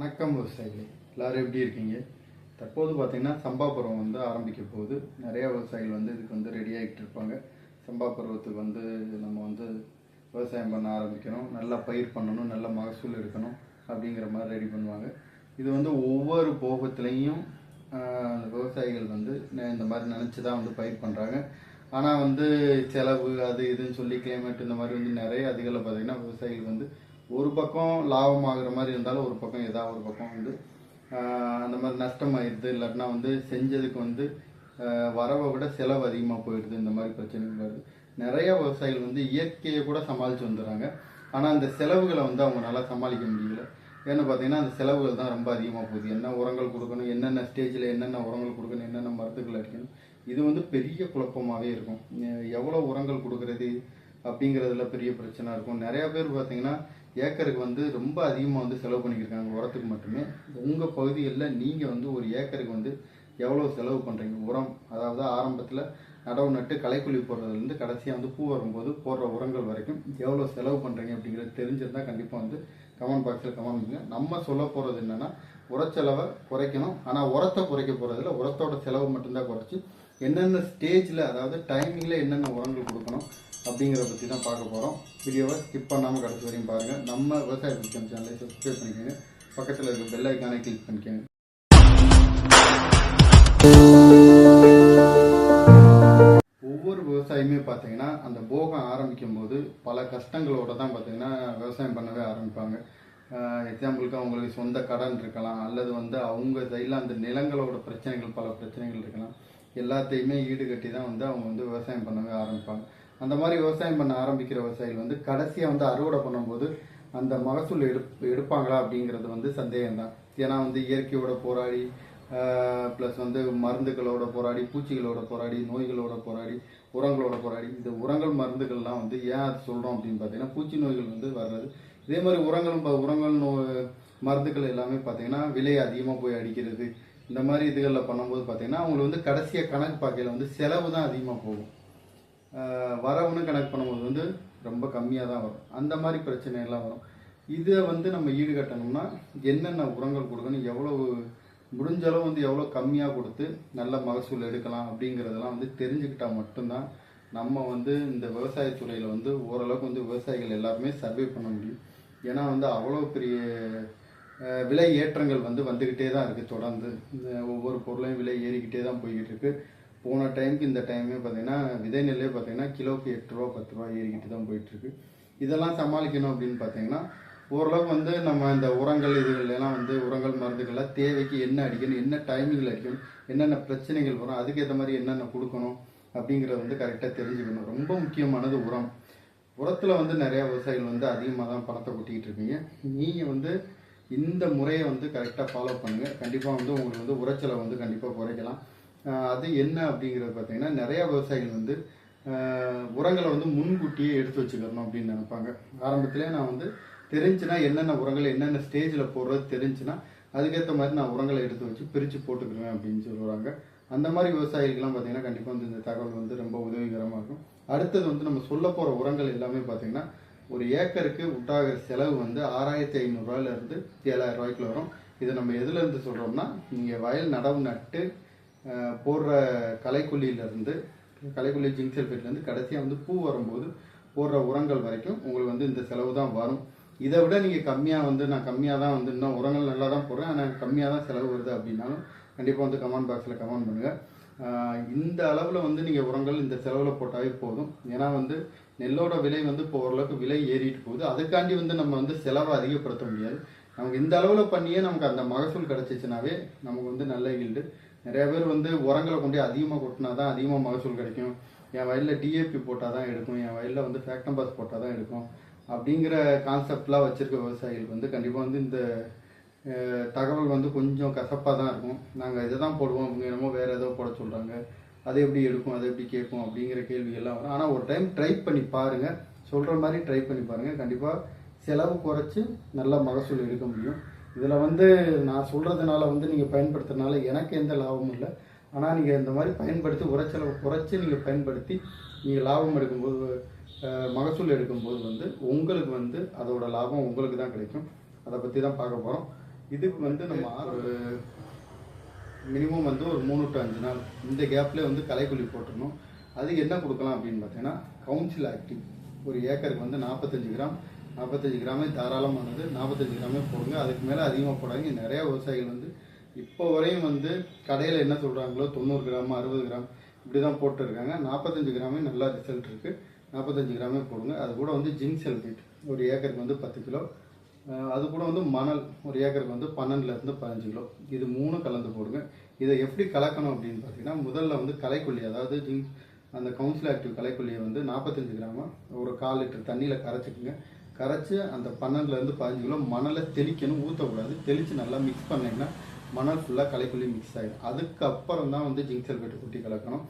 வணக்கம் விவசாயிகளே எல்லோரும் எப்படி இருக்கீங்க? தற்போது பார்த்தீங்கன்னா சம்பா பருவம் வந்து ஆரம்பிக்க போகுது. நிறையா விவசாயிகள் வந்து இதுக்கு வந்து ரெடி ஆகிட்டு இருப்பாங்க. சம்பா பருவத்துக்கு வந்து நம்ம வந்து விவசாயம் பண்ண ஆரம்பிக்கணும். நல்லா பயிர் பண்ணணும் நல்ல மகசூல் எடுக்கணும் அப்படிங்கிற மாதிரி ரெடி பண்ணுவாங்க. இது வந்து ஒவ்வொரு போகத்துலேயும் அந்த விவசாயிகள் வந்து இந்த மாதிரி நினச்சி தான் வந்து பயிர் பண்ணுறாங்க ஆனால் வந்து செலவு அது இதுன்னு சொல்லி கிளைமேட் இந்த மாதிரி வந்து நிறைய அதிகளை பார்த்தீங்கன்னா விவசாயிகள் வந்து ஒரு பக்கம் லாபம் ஆகுற மாதிரி இருந்தாலும் ஒரு பக்கம் ஏதாவது ஒரு பக்கம் வந்து அந்த மாதிரி நஷ்டமாயிருது இல்லாட்டினா வந்து செஞ்சதுக்கு வந்து வரவை விட செலவு அதிகமாக போயிடுது. இந்த மாதிரி பிரச்சனைகள் வருது. நிறைய விவசாயிகள் வந்து இயற்கையை கூட சமாளித்து வந்துடுறாங்க. ஆனால் அந்த செலவுகளை வந்து அவங்களால சமாளிக்க முடியல. ஏன்னு பார்த்தீங்கன்னா அந்த செலவுகள் தான் ரொம்ப அதிகமாக போகுது. என்ன உரங்கள் கொடுக்கணும் என்னென்ன ஸ்டேஜில் என்னென்ன உரங்கள் கொடுக்கணும் என்னென்ன மருந்துகள் அடிக்கணும் இது வந்து பெரிய குழப்பமாகவே இருக்கும். எவ்வளோ உரங்கள் கொடுக்கறது அப்படிங்கிறதுல பெரிய பிரச்சனை இருக்கும். நிறையா பேர் பார்த்தீங்கன்னா ஏக்கருக்கு வந்து ரொம்ப அதிகமாக வந்து செலவு பண்ணிக்கிருக்காங்க உரத்துக்கு மட்டுமே. உங்கள் பகுதிகளில் நீங்கள் வந்து ஒரு ஏக்கருக்கு வந்து எவ்வளோ செலவு பண்ணுறீங்க உரம் அதாவது ஆரம்பத்தில் நடவு நட்டு களைக்குழி போடுறதுலேருந்து கடைசியாக வந்து பூ வரும்போது போடுற உரங்கள் வரைக்கும் எவ்வளோ செலவு பண்ணுறீங்க அப்படிங்கிறது தெரிஞ்சிருந்தால் கண்டிப்பாக வந்து கமெண்ட் பாக்ஸில் கமெண்ட் பண்ணுங்க. நம்ம சொல்ல போகிறது என்னென்னா உரச்செலவை குறைக்கணும். ஆனால் உரத்தை குறைக்க போகிறதில்ல உரத்தோட செலவு மட்டும்தான் குறைச்சி என்னென்ன ஸ்டேஜில் அதாவது டைமிங்கில் என்னென்ன உரங்கள் கொடுக்கணும் அப்படிங்கிறத பற்றி தான் பார்க்க போகிறோம் வீடியோவை ஸ்கிப் பண்ணாமல் கடைசி வரையும் பாருங்கள் நம்ம விவசாய பிடிக்கும் சேனலை சப்ஸ்கிரைப் பண்ணிக்கோங்க. பக்கத்தில் இருக்க பெல் ஐக்கானை கிளிக் பண்ணிக்கோங்க. ஒவ்வொரு விவசாயியுமே பார்த்தீங்கன்னா அந்த போகம் ஆரம்பிக்கும் போது பல கஷ்டங்களோட தான் பார்த்தீங்கன்னா விவசாயம் பண்ணவே ஆரம்பிப்பாங்க. எக்ஸாம்பிளுக்கு அவங்களுக்கு சொந்த கடன் இருக்கலாம் அல்லது வந்து அவங்க சைடில் அந்த நிலங்களோட பிரச்சனைகள் பல பிரச்சனைகள் இருக்கலாம். எல்லாத்தையுமே ஈடுகட்டி தான் வந்து அவங்க வந்து விவசாயம் பண்ணவே ஆரம்பிப்பாங்க. அந்த மாதிரி விவசாயம் பண்ண ஆரம்பிக்கிற விவசாயிகள் வந்து கடைசியாக வந்து அறுவடை பண்ணும்போது அந்த மகசூல் எடுப் எடுப்பாங்களா அப்படிங்கிறது வந்து சந்தேகம் தான் ஏன்னா வந்து இயற்கையோட போராடி ப்ளஸ் வந்து மருந்துகளோட போராடி பூச்சிகளோட போராடி நோய்களோட போராடி உரங்களோட போராடி இந்த உரங்கள் மருந்துகள்லாம் வந்து ஏன் அது சொல்கிறோம் அப்படின்னு பார்த்தீங்கன்னா பூச்சி நோய்கள் வந்து வர்றது. இதே மாதிரி உரங்களும் உரங்கள் நோ மருந்துகள் எல்லாமே பார்த்தீங்கன்னா விலை அதிகமாக போய் அடிக்கிறது. இந்த மாதிரி இதுகளில் பண்ணும்போது பார்த்தீங்கன்னா அவங்களுக்கு வந்து கடைசியாக கணக்கு பார்க்கையில் வந்து செலவு தான் அதிகமாக போகும். வரவுன்னு கணக்கு பண்ணும்போது வந்து ரொம்ப கம்மியாக தான் வரும். அந்த மாதிரி பிரச்சனை எல்லாம் வரும். இதை வந்து நம்ம ஈடுகட்டணும்னா என்னென்ன உரங்கள் கொடுக்கணும் எவ்வளவு முடிஞ்ச அளவு வந்து எவ்வளோ கம்மியாக கொடுத்து நல்ல மகசூல் எடுக்கலாம் அப்படிங்கிறதெல்லாம் வந்து தெரிஞ்சுக்கிட்டால் மட்டும்தான் நம்ம வந்து இந்த விவசாயத்துறையில் வந்து ஓரளவுக்கு வந்து விவசாயிகள் எல்லாருமே சர்வே பண்ண முடியும். ஏன்னா வந்து அவ்வளோ பெரிய விலை ஏற்றங்கள் வந்து வந்துக்கிட்டே தான் இருக்குது தொடர்ந்து. இந்த ஒவ்வொரு பொருளையும் விலை ஏறிக்கிட்டே தான் போய்கிட்டு இருக்கு. போன டைமுக்கு இந்த டைமே பார்த்தீங்கன்னா விதை நெல்லே பார்த்தீங்கன்னா கிலோக்கு எட்டு ரூபா பத்து ரூபா ஏறிக்கிட்டு தான் போயிட்டுருக்கு இதெல்லாம் சமாளிக்கணும் அப்படின்னு பார்த்தீங்கன்னா ஓரளவுக்கு வந்து நம்ம இந்த உரங்கள் இதுகள் எல்லாம் வந்து உரங்கள் மருந்துகள்லாம் தேவைக்கு என்ன அடிக்கணும் என்ன டைமிங்கில் அடிக்கணும் என்னென்ன பிரச்சனைகள் வரும் அதுக்கேற்ற மாதிரி என்னென்ன கொடுக்கணும் அப்படிங்கிறத வந்து கரெக்டாக தெரிஞ்சுக்கணும். ரொம்ப முக்கியமானது உரம். உரத்தில் வந்து நிறையா விவசாயிகள் வந்து அதிகமாக தான் பணத்தை கொட்டிக்கிட்டு இருப்பீங்க நீங்கள் வந்து இந்த முறையை வந்து கரெக்டாக ஃபாலோ பண்ணுங்கள் கண்டிப்பாக வந்து உங்களுக்கு வந்து உரைச்சலை வந்து கண்டிப்பாக குறைக்கலாம். அது என்ன அப்படிங்கிறது பார்த்தீங்கன்னா நிறையா விவசாயிகள் வந்து உரங்களை வந்து முன்கூட்டியே எடுத்து வச்சுக்கணும் அப்படின்னு நினைப்பாங்க. ஆரம்பத்திலே நான் வந்து தெரிஞ்சுன்னா என்னென்ன உரங்கள் என்னென்ன ஸ்டேஜில் போடுறது தெரிஞ்சுன்னா அதுக்கேற்ற மாதிரி நான் உரங்களை எடுத்து வச்சு பிரித்து போட்டுக்குருவேன் அப்படின்னு சொல்லுவாங்க. அந்த மாதிரி விவசாயிகள்லாம் பார்த்தீங்கன்னா கண்டிப்பாக வந்து இந்த தகவல் வந்து ரொம்ப உதவிகரமாக இருக்கும். அடுத்தது வந்து நம்ம சொல்ல போகிற உரங்கள் எல்லாமே பார்த்தீங்கன்னா ஒரு ஏக்கருக்கு உண்டாகிற செலவு வந்து ஆறாயிரத்தி ஐநூறுரூவாயிலேருந்து ஏழாயிரம் ரூபாய்க்குள்ள வரும். இதை நம்ம எதுலேருந்து சொல்கிறோம்னா நீங்கள் வயல் நடவு நட்டு போடுற கலைக்குள்ளியிலேருந்து களைக்குள்ளி ஜிங்க் சல்ஃபேட்லேருந்து கடைசியாக வந்து பூ வரும்போது போடுற உரங்கள் வரைக்கும் உங்களுக்கு வந்து இந்த செலவு தான் வரும். இதை விட நீங்கள் கம்மியாக வந்து நான் கம்மியாக தான் வந்து இன்னும் உரங்கள் நல்லா தான் போடுறேன். ஆனால் கம்மியாக தான் செலவு வருது அப்படின்னாலும் கண்டிப்பாக வந்து கமெண்ட் பாக்ஸில் கமெண்ட் பண்ணுங்கள் இந்த அளவில் வந்து நீங்கள் உரங்கள் இந்த செலவில் போட்டாவே போதும். ஏன்னா வந்து நெல்லோட விலை வந்து இப்போ ஓரளவுக்கு விலை ஏறிட்டு போகுது. அதுக்காண்டி வந்து நம்ம வந்து செலவை அதிகப்படுத்த முடியாது. நமக்கு இந்த அளவில் பண்ணியே நமக்கு அந்த மகசூல் கிடச்சிச்சுனாவே நமக்கு வந்து நல்ல ஈல்டு நிறைய பேர் வந்து உரங்களை கொண்டு அதிகமாக கொட்டினா தான் அதிகமாக மகசூல் கிடைக்கும். என் வயலில் டிஏபி போட்டால் தான் எடுக்கும். என் வயலில் வந்து ஃபேக்டம்பாஸ் போட்டால் தான் எடுக்கும். அப்படிங்கிற கான்செப்ட்லாம் வச்சுருக்க விவசாயிகள் வந்து கண்டிப்பாக வந்து இந்த தகவல் வந்து கொஞ்சம் கசப்பாக தான் இருக்கும். நாங்கள் இதை தான் போடுவோம் அவங்க என்னமோ வேறு ஏதோ போட சொல்கிறாங்க அது எப்படி எடுக்கும் அது எப்படி கேட்கும் அப்படிங்கிற கேள்வியெல்லாம் வரும். ஆனால் ஒரு டைம் ட்ரை பண்ணி பாருங்கள் சொல்கிற மாதிரி ட்ரை பண்ணி பாருங்கள் கண்டிப்பாக செலவு குறைச்சி நல்ல மகசூல் எடுக்க முடியும். இதில் வந்து நான் சொல்கிறதுனால வந்து நீங்கள் பயன்படுத்துறதுனால எனக்கு எந்த லாபமும் இல்லை. ஆனால் நீங்கள் இந்த மாதிரி பயன்படுத்தி உரைச்செலவு குறைச்சி நீங்கள் பயன்படுத்தி நீங்கள் லாபம் எடுக்கும்போது மகசூல் எடுக்கும்போது வந்து உங்களுக்கு வந்து அதோட லாபம் உங்களுக்கு தான் கிடைக்கும். அதை பற்றி தான் பார்க்க போகிறோம் இதுக்கு வந்து நம்ம ஒரு மினிமம் வந்து ஒரு மூணு டு அஞ்சு நாள் இந்த கேப்லேயே வந்து கலைக்குழி போட்டுடணும். அதுக்கு என்ன கொடுக்கலாம் அப்படின்னு பார்த்தீங்கன்னா கவுன்சில் ஆக்டிவ் ஒரு ஏக்கருக்கு வந்து நாற்பத்தஞ்சு கிராம். நாற்பத்தஞ்சு கிராமே தாராளமானது. நாற்பத்தஞ்சு கிராமே போடுங்க. அதுக்கு மேலே அதிகமாக போடாங்க நிறையா விவசாயிகள் வந்து இப்போ வரையும் வந்து கடையில் என்ன சொல்கிறாங்களோ தொண்ணூறு கிராம் அறுபது கிராம் இப்படி தான் போட்டுருக்காங்க. நாற்பத்தஞ்சு கிராமே நல்லா ரிசல்ட் இருக்குது நாற்பத்தஞ்சு கிராமே போடுங்க. அது கூட வந்து ஜிங்க் சல்ஃபேட் ஒரு ஏக்கருக்கு வந்து பத்து கிலோ. அது கூட வந்து மணல். ஒரு ஏக்கருக்கு வந்து பன்னெண்டுலேருந்து பதினஞ்சு கிலோ. இது மூணு கலந்து போடுங்க. இதை எப்படி கலக்கணும் அப்படின்னு பார்த்தீங்கன்னா முதல்ல வந்து களைக்கொல்லி அதாவது ஜிங் அந்த கவுன்சில் ஆக்டிவ் களைக்கொல்லியை வந்து நாற்பத்தஞ்சு கிராமா ஒரு கால் லிட்டர் தண்ணியில் கரைச்சிக்கோங்க. கரைச்சி அந்த பன்னெண்டுலேருந்து பதினஞ்சு கிலோ மணலை தெளிக்கணும் ஊற்றக்கூடாது தெளித்து நல்லா மிக்ஸ் பண்ணிங்கன்னா மணல் ஃபுல்லாக களைக்கொல்லி மிக்ஸ் ஆகிடும் அதுக்கப்புறம் தான் வந்து ஜிங்க் சல்ஃபேட் கொட்டி கலக்கணும்.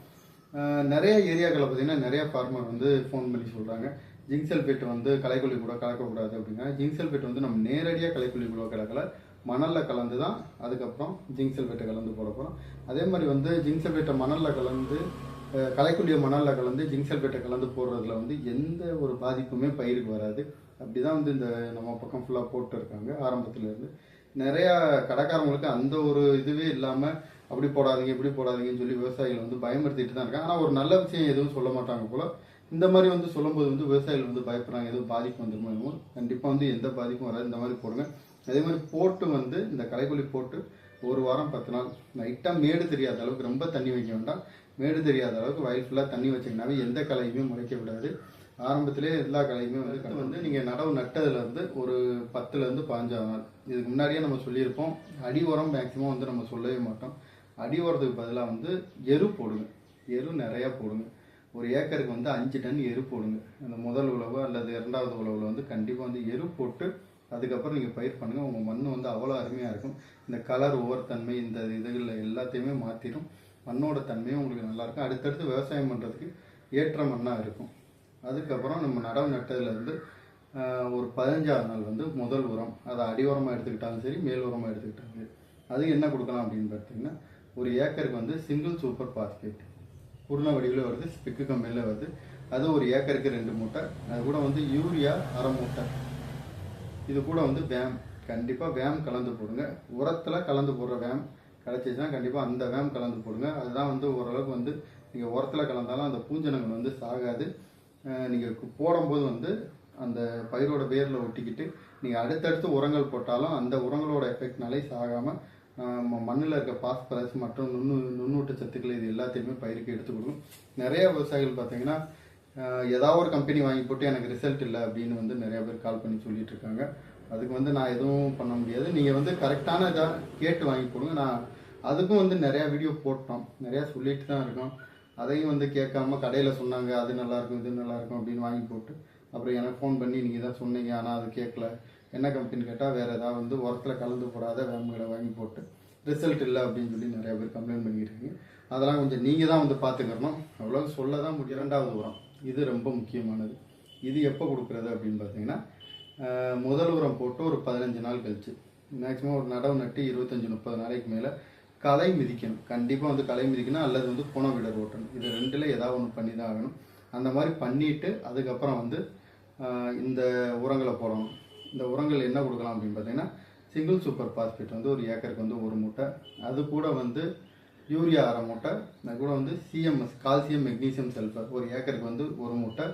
நிறைய ஏரியாக்களை பார்த்தீங்கன்னா நிறைய ஃபார்மர் வந்து ஃபோன் பண்ணி சொல்கிறாங்க ஜிங்க் சல்ஃபேட் வந்து களைக்கொல்லி கூட கலக்கக்கூடாது அப்படின்னா ஜிங்க் சல்ஃபேட் வந்து நம்ம நேரடியாக களைக்கொல்லி கூட கலக்கல. மணலில் கலந்து தான் அதுக்கப்புறம் ஜிங்க் சல்ஃபேட்டை கலந்து போட போகிறோம் அதே மாதிரி வந்து ஜிங்க் சல்ஃபேட்டை மணலில் கலந்து அஹ் மணலில் கலந்து ஜிங்க் சல்ஃபேட்டை கலந்து போடுறதுல வந்து எந்த ஒரு பாதிப்புமே பயிருக்கு வராது. அப்படி தான் வந்து இந்த நம்ம பக்கம் ஃபுல்லாக போட்டு இருக்காங்க ஆரம்பத்துலேருந்து. நிறையா கடைக்காரங்களுக்கு அந்த ஒரு இதுவே இல்லாமல் அப்படி போடாதீங்க இப்படி போடாதீங்கன்னு சொல்லி விவசாயிகள் வந்து பயமுறுத்திட்டு தான் இருக்காங்க. ஆனால் ஒரு நல்ல விஷயம் எதுவும் சொல்ல மாட்டாங்க போல. இந்த மாதிரி வந்து சொல்லும்போது வந்து விவசாயிகள் வந்து பயப்படுறாங்க. எதுவும் பாதிப்பு வந்துருமோ கண்டிப்பாக வந்து எந்த பாதிப்பும் வராது. இந்த மாதிரி போடுங்க. அதே மாதிரி போட்டு வந்து இந்த களைக்கொல்லி போட்டு ஒரு வாரம் பத்து நாள் லைட்டாக மேடு தெரியாத அளவுக்கு ரொம்ப தண்ணி வைக்க வேண்டாம். மேடு தெரியாத அளவுக்கு வயல் ஃபுல்லாக தண்ணி வச்சிங்கனாவே எந்த கலையுமே முளைக்க விடாது. ஆரம்பத்திலே எல்லா கலையுமே வந்து வந்து நீங்கள் நடவு நட்டதுலேருந்து ஒரு பத்துலேருந்து பாஞ்சா நாள். இதுக்கு முன்னாடியே நம்ம சொல்லியிருப்போம். அடி உரம் மேக்ஸிமம் வந்து நம்ம சொல்லவே மாட்டோம். அடி உரத்துக்கு பதிலாக வந்து எரு போடுங்க. எரு நிறையா போடுங்க. ஒரு ஏக்கருக்கு வந்து அஞ்சு டன் எரு போடுங்க. அந்த முதல் உழவு அல்லது இரண்டாவது உழவுல வந்து கண்டிப்பாக வந்து எரு போட்டு அதுக்கப்புறம் நீங்கள் பயிர் பண்ணுங்கள் உங்கள் மண் வந்து அவ்வளோ அருமையாக இருக்கும். இந்த கலர் ஓவர்த்தன்மை இந்த இதுகளில் எல்லாத்தையுமே மாற்றிடும் மண்ணோட தன்மையும் உங்களுக்கு நல்லாயிருக்கும் அடுத்தடுத்து விவசாயம் பண்ணுறதுக்கு ஏற்ற மண்ணாக இருக்கும். அதுக்கப்புறம் நம்ம நடவு நட்டதுலேருந்து ஒரு பதினஞ்சாவது நாள் வந்து முதல் உரம் அதை அடி உரமாக எடுத்துக்கிட்டாலும் சரி மேல் உரமாக எடுத்துக்கிட்டாலும் சரி அது என்ன கொடுக்கலாம் அப்படின்னு பார்த்தீங்கன்னா ஒரு ஏக்கருக்கு வந்து சிங்கிள் சூப்பர் பாஸ்பேட் குருண வடிவில் வருது ஸ்பிக்கு கம்பெனியில் வருது அது ஒரு ஏக்கருக்கு ரெண்டு மூட்டை அது கூட வந்து யூரியா அரை மூட்டை. இது கூட வந்து வேம் கண்டிப்பாக வேம் கலந்து போடுங்க. உரத்தில் கலந்து போடுற வேம் கிடச்சிச்சுன்னா கண்டிப்பாக அந்த வேம் கலந்து போடுங்க. அதுதான் வந்து ஓரளவுக்கு வந்து நீங்கள் உரத்தில் கலந்தாலும் அந்த பூஞ்சனங்கள் வந்து சாகாது. நீங்கள் போடும்போது வந்து அந்த பயிரோட வேரில் ஒட்டிக்கிட்டு நீங்கள் அடுத்தடுத்து உரங்கள் போட்டாலும் அந்த உரங்களோட எஃபெக்ட்னாலே சாகாமல் மண்ணில் இருக்க பாஸ்பரஸ் மற்றும் நுண்ணு நுண்ணூட்ட சத்துக்கள் இது எல்லாத்தையுமே பயிருக்கு எடுத்துக்கணும் நிறைய விவசாயிகள் பார்த்தீங்கன்னா ஏதாவது ஒரு கம்பெனி வாங்கி போட்டு எனக்கு ரிசல்ட் இல்லை அப்படின்னு வந்து நிறைய பேர் கால் பண்ணி சொல்லிட்டு இருக்காங்க. அதுக்கு வந்து நான் எதுவும் பண்ண முடியாது. நீங்கள் வந்து கரெக்டான இதாக கேட்டு வாங்கி போடுங்க நான் அதுக்கும் வந்து நிறையா வீடியோ போட்டோம். நிறையா சொல்லிட்டு தான் இருக்கோம். அதையும் வந்து கேட்காம கடையில் சொன்னாங்க அது நல்லா இருக்கும் இது நல்லா இருக்கும் அப்படின்னு வாங்கி போட்டு அப்புறம் எனக்கு ஃபோன் பண்ணி நீங்கள் தான் சொன்னீங்க ஆனால் அது கேட்கல. என்ன கம்பெனி கேட்டால் வேறு ஏதாவது வந்து உரத்தில் கலந்து போடாத வேம்புகளை வாங்கி போட்டு. ரிசல்ட் இல்லை அப்படின்னு சொல்லி நிறையா பேர் கம்ப்ளைண்ட் பண்ணியிருக்கீங்க அதெல்லாம் கொஞ்சம் நீங்கள் தான் வந்து பார்த்துக்கிறணும் அவ்வளோ சொல்ல தான் முடியும். இரண்டாவது உரம். இது ரொம்ப முக்கியமானது. இது எப்போ கொடுக்குறது அப்படின்னு பார்த்தீங்கன்னா முதல் உரம் போட்டு ஒரு பதினஞ்சு நாள் கழிச்சு. மேக்ஸிமம் ஒரு நடவு நட்டு இருபத்தஞ்சி முப்பது நாளைக்கு மேலே களை மிதிக்கணும். கண்டிப்பாக வந்து களை மிதிக்கணும். அல்லது வந்து புன விடர் ஓட்டணும் இது ரெண்டில் ஏதாவது ஒன்று பண்ணி தான் ஆகணும். அந்த மாதிரி பண்ணிட்டு அதுக்கப்புறம் வந்து இந்த உரங்களை போடணும். இந்த உரங்கள் என்ன கொடுக்கலாம் அப்படின்னு பார்த்தீங்கன்னா சிங்கிள் சூப்பர் பாஸ்பேட் வந்து ஒரு ஏக்கருக்கு வந்து ஒரு மூட்டை. அது கூட வந்து யூரியா அரை மூட்டை. அது கூட வந்து சிஎம்எஸ் கால்சியம் மெக்னீசியம் சல்ஃபர் ஒரு ஏக்கருக்கு வந்து ஒரு மூட்டை.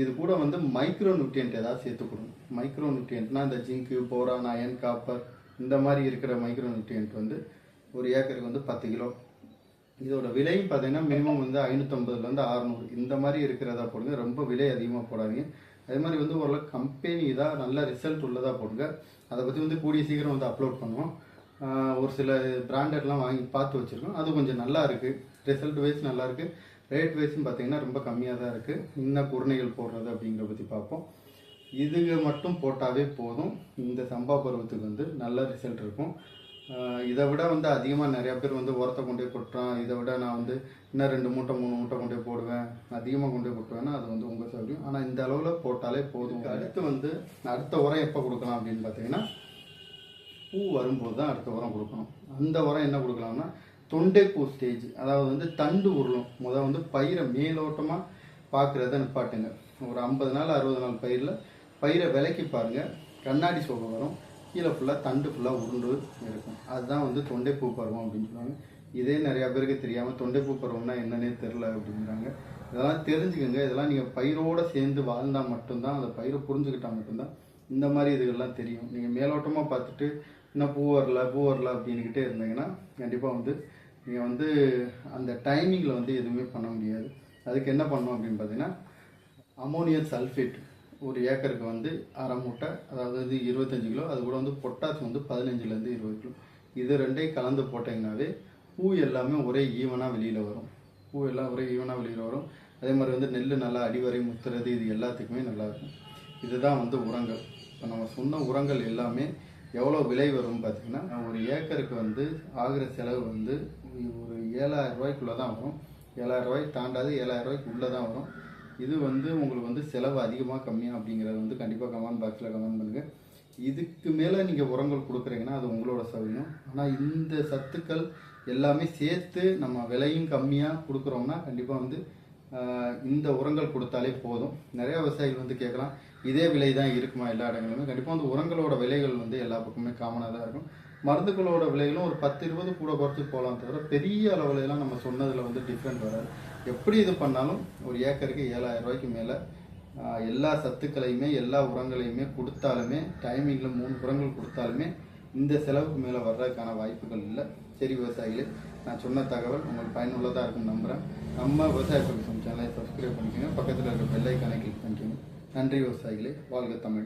இது கூட வந்து மைக்ரோ நியூட்ரியன்ட் ஏதாவது சேர்த்து கொடுங்க மைக்ரோ நியூட்ரியன்ட்னா இந்த ஜிங்கு போரான் அயன் காப்பர் இந்த மாதிரி இருக்கிற மைக்ரோ நியூட்ரியன்ட் வந்து ஒரு ஏக்கருக்கு வந்து பத்து கிலோ. இதோட விலையும் பார்த்தீங்கன்னா மினிமம் வந்து ஐநூற்றம்பதுலேருந்து அறநூறு. இந்த மாதிரி இருக்கிறதா போடுங்க. ரொம்ப விலை அதிகமாக போடாதீங்க. அதே மாதிரி வந்து ஓரளவு கம்பெனி இதாக நல்ல ரிசல்ட் உள்ளதாக போடுங்க. அதை பற்றி வந்து கூடிய சீக்கிரம் வந்து அப்லோட் பண்ணுவோம். ஒரு சில பிராண்டட்லாம் வாங்கி பார்த்து வச்சுருக்கோம். அது கொஞ்சம் நல்லா இருக்குது ரிசல்ட் வைஸ் நல்லா இருக்குது ரேட் வைஸும் பார்த்தீங்கன்னா ரொம்ப கம்மியாக தான் இருக்குது இன்னும் குருணைகள் போடுறது அப்படிங்கிற பற்றி பார்ப்போம். இதுங்க மட்டும் போட்டாவே போதும். இந்த சம்பா பருவத்துக்கு வந்து நல்ல ரிசல்ட் இருக்கும். இதை விட வந்து அதிகமாக நிறையா பேர் வந்து உரத்தை கொண்டு போய் கொட்டுறான். இதை விட நான் வந்து இன்னும் ரெண்டு மூட்டை மூணு மூட்டை கொண்டு போடுவேன். அதிகமாக கொண்டு போய் கொட்டுவேன்னா அது வந்து உங்கள் சௌகரியம் ஆனால் இந்த அளவில் போட்டாலே போதும். அடுத்து வந்து அடுத்த உரம் எப்போ கொடுக்கலாம் அப்படின்னு பார்த்தீங்கன்னா பூ வரும்போது தான் அடுத்த உரம் கொடுக்கணும். அந்த உரம் என்ன கொடுக்கலாம்னா தொண்டைப்பூ ஸ்டேஜ் அதாவது வந்து தண்டு உருளும். முத வந்து பயிரை மேலோட்டமாக பார்க்குறத நிப்பாட்டுங்க. ஒரு ஐம்பது நாள் அறுபது நாள் பயிரில் பயிரை விலைக்கு பாருங்கள் கண்ணாடி சோகை வரும். கீழே ஃபுல்லாக தண்டு ஃபுல்லாக உருண்டு இருக்கும். அதுதான் வந்து தொண்டைப்பூ பருவம் அப்படின்னு சொல்லுவாங்க. இதே நிறையா பேருக்கு தெரியாமல் தொண்டைப்பூ பருவம்னா என்னன்னே தெரில அப்படிங்கிறாங்க இதெல்லாம் தெரிஞ்சுக்கோங்க. இதெல்லாம் நீங்கள் பயிரோடு சேர்ந்து வாழ்ந்தால் மட்டும்தான் அந்த பயிரை புரிஞ்சுக்கிட்டால் மட்டும்தான் இந்த மாதிரி இதுகள்லாம் தெரியும். நீங்கள் மேலோட்டமாக பார்த்துட்டு இன்னும் பூ வரல பூ வரல அப்படின்னுக்கிட்டே இருந்தீங்கன்னா கண்டிப்பாக வந்து நீங்கள் வந்து அந்த டைமிங்கில் வந்து எதுவுமே பண்ண முடியாது. அதுக்கு என்ன பண்ணணும் அப்படின்னு பார்த்தீங்கன்னா அமோனியம் சல்ஃபேட் ஒரு ஏக்கருக்கு வந்து அரை மூட்டை அதாவது இது இருபத்தஞ்சி கிலோ அது கூட வந்து பொட்டாஸ் வந்து பதினஞ்சுலேருந்து இருபது கிலோ. இது ரெண்டையும் கலந்து போட்டிங்கனாவே பூ எல்லாமே ஒரே ஈவனாக வெளியில் வரும். பூ எல்லாம் ஒரே ஈவனாக வெளியில் வரும். அதே மாதிரி வந்து நெல் நல்லா அடிவரை முத்துறது இது எல்லாத்துக்குமே நல்லாயிருக்கும் இதுதான் வந்து உரங்கள். இப்போ நம்ம சொன்ன உரங்கள் எல்லாமே எவ்வளோ விலை வரும்னு பார்த்திங்கன்னா ஒரு ஏக்கருக்கு வந்து ஆகிற செலவு வந்து ஒரு ஏழாயிரம் ரூபாய்க்குள்ளே தான் வரும். ஏழாயிரம் ரூபாய் தாண்டாது ஏழாயிரம் ரூபாய்க்கு உள்ளே தான் வரும். இது வந்து உங்களுக்கு வந்து செலவு அதிகமாக கம்மியாக அப்படிங்கிறது வந்து கண்டிப்பாக கமெண்ட் பாக்ஸில் கமெண்ட் பண்ணுங்கள் இதுக்கு மேலே நீங்கள் உரங்கள் கொடுக்குறீங்கன்னா அது உங்களோட சௌகரியம் ஆனால் இந்த சத்துக்கள் எல்லாமே சேர்த்து நம்ம விலையும் கம்மியாக கொடுக்குறோம்னா கண்டிப்பாக வந்து இந்த உரங்கள் கொடுத்தாலே போதும். நிறைய விவசாயிகள் வந்து கேட்கலாம் இதே விலை தான் இருக்குமா எல்லா இடங்களிலுமே கண்டிப்பாக வந்து உரங்களோட விலைகள் வந்து எல்லா பக்கமே காமனாக தான் இருக்கும். மருந்துகளோட விலைகளும் ஒரு பத்து இருபது கூட குறைச்சி போகலாம் தவிர பெரிய அளவுலலாம் எல்லாம் நம்ம சொன்னதில் வந்து டிஃப்ரெண்ட் வராது. எப்படி இது பண்ணாலும் ஒரு ஏக்கருக்கு ஏழாயிரம் ரூபாய்க்கு மேலே எல்லா சத்துக்களையுமே எல்லா உரங்களையுமே கொடுத்தாலுமே டைமிங்கில் மூணு உரங்கள் கொடுத்தாலுமே இந்த செலவுக்கு மேலே வர்றதுக்கான வாய்ப்புகள் இல்லை. சரி விவசாயிகளே நான் சொன்ன தகவல் உங்களுக்கு பயனுள்ளதாக இருக்கும் நம்புகிறேன் நம்ம விவசாய பகுதி சேனலை சப்ஸ்கிரைப் பண்ணிக்கோங்க. பக்கத்தில் இருக்கிற பெல் ஐக்கானை கிளிக் பண்ணிக்கோங்க. நன்றி விவசாயிகளே. வாழ்க தமிழ்.